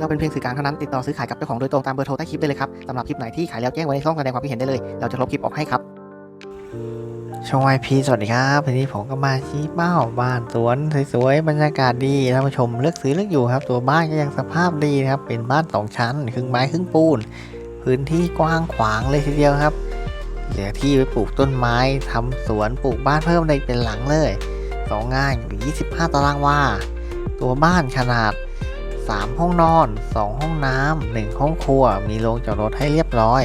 เราเป็นเพียงสื่อกลางเท่านั้นติดต่อซื้อขายกับเจ้าของโดยตรงตามเบอร์โทรใต้คลิปได้เลยครับสำหรับคลิปไหนที่ขายแล้วแจ้งไว้ในช่องแสดงความคิดเห็นได้เลย เราจะลบคลิปออกให้ครับช่องไอพีสวัสดีครับวันนี้ผมก็มาชี้เป้าบ้านสวนสวยๆบรรยากาศดีท่านผู้ชมเลือกซื้อเลือกอยู่ครับ ตัวบ้านก็ยังสภาพดีนะครับเป็นบ้านสองชั้นครึ่งไม้ครึ่งปูน พื้นที่กว้างขวางเลยทีเดียวครับเหลือที่ไว้ปลูกต้นไม้ทำสวนปลูกบ้านเพิ่มได้เป็นหลังเลยสองงายอยู่25 ตารางวาตัวบ้านขนาด 3 ห้องนอน 2 ห้องน้ำ1ห้องครัว มีโรงจอดรถให้เรียบร้อย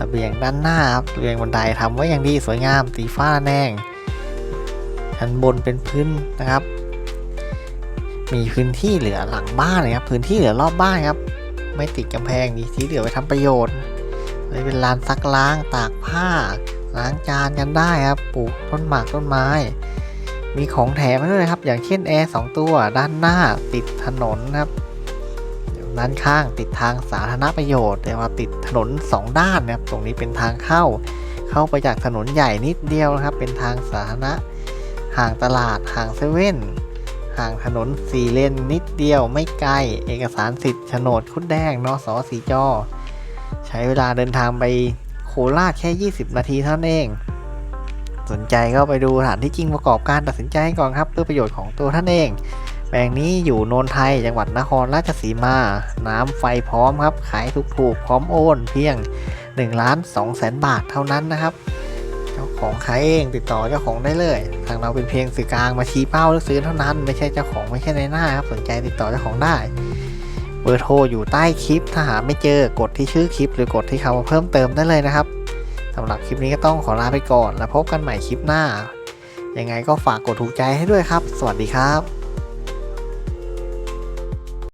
ระเบียงด้านหน้าครับระเบียงบันไดทำไว้อย่างดีสวยงามสีฟ้าแนงชั้นบนเป็นพื้นนะครับ มีพื้นที่เหลือหลังบ้านนะครับ พื้นที่เหลือรอบบ้านครับ ไม่ติดกำแพงมีที่เหลือไว้ทำประโยชน์ไว้เป็นลานซักล้างตากผ้า ล้างจานกันได้ครับ ปลูกต้นหมากต้นไม้ มีของแถมด้วยนะครับ อย่างเช่นแอร์สองตัวด้านหน้าติดถนนนะครับด้านข้างติดทางสาธารณประโยชน์แต่ว่าติดถนนสองด้านนะครับ ตรงนี้เป็นทางเข้า เข้าไปจากถนนใหญ่นิดเดียวนะครับ เป็นทางสาธารณะห่างตลาดห่างเซเว่นห่างถนนสี่เลนนิดเดียวไม่ไกล เอกสารสิทธิ์โฉนดคุดแดงนสอสีจอ ใช้เวลาเดินทางไปโคราชแค่ 20 นาทีเท่านั้นเอง สนใจก็ไปดูสถานที่จริงประกอบการตัดสินใจก่อนครับเพื่อประโยชน์ของตัวท่านเอง แปลงนี้อยู่โนนไทยจังหวัดนครราชสีมา น้ำไฟพร้อมครับ ขายถูกๆพร้อมโอนเพียง1ล้าน2แสนบาทเท่านั้นนะครับ เจ้าของขายเองติดต่อเจ้าของได้เลย ทางเราเป็นเพียงสื่อกลางมาชี้เป้าเลือกซื้อเท่านั้น ไม่ใช่เจ้าของไม่ใช่ในหน้าครับสนใจติดต่อเจ้าของได้เบอร์โทรอยู่ใต้คลิป ถ้าหาไม่เจอกดที่ชื่อคลิป หรือกดที่คำว่าเพิ่มเติมได้เลยนะครับ สำหรับคลิปนี้ก็ต้องขอลาไปก่อน แล้วพบกันใหม่คลิปหน้า ยังไงก็ฝากกดถูกใจให้ด้วยครับ สวัสดีครับ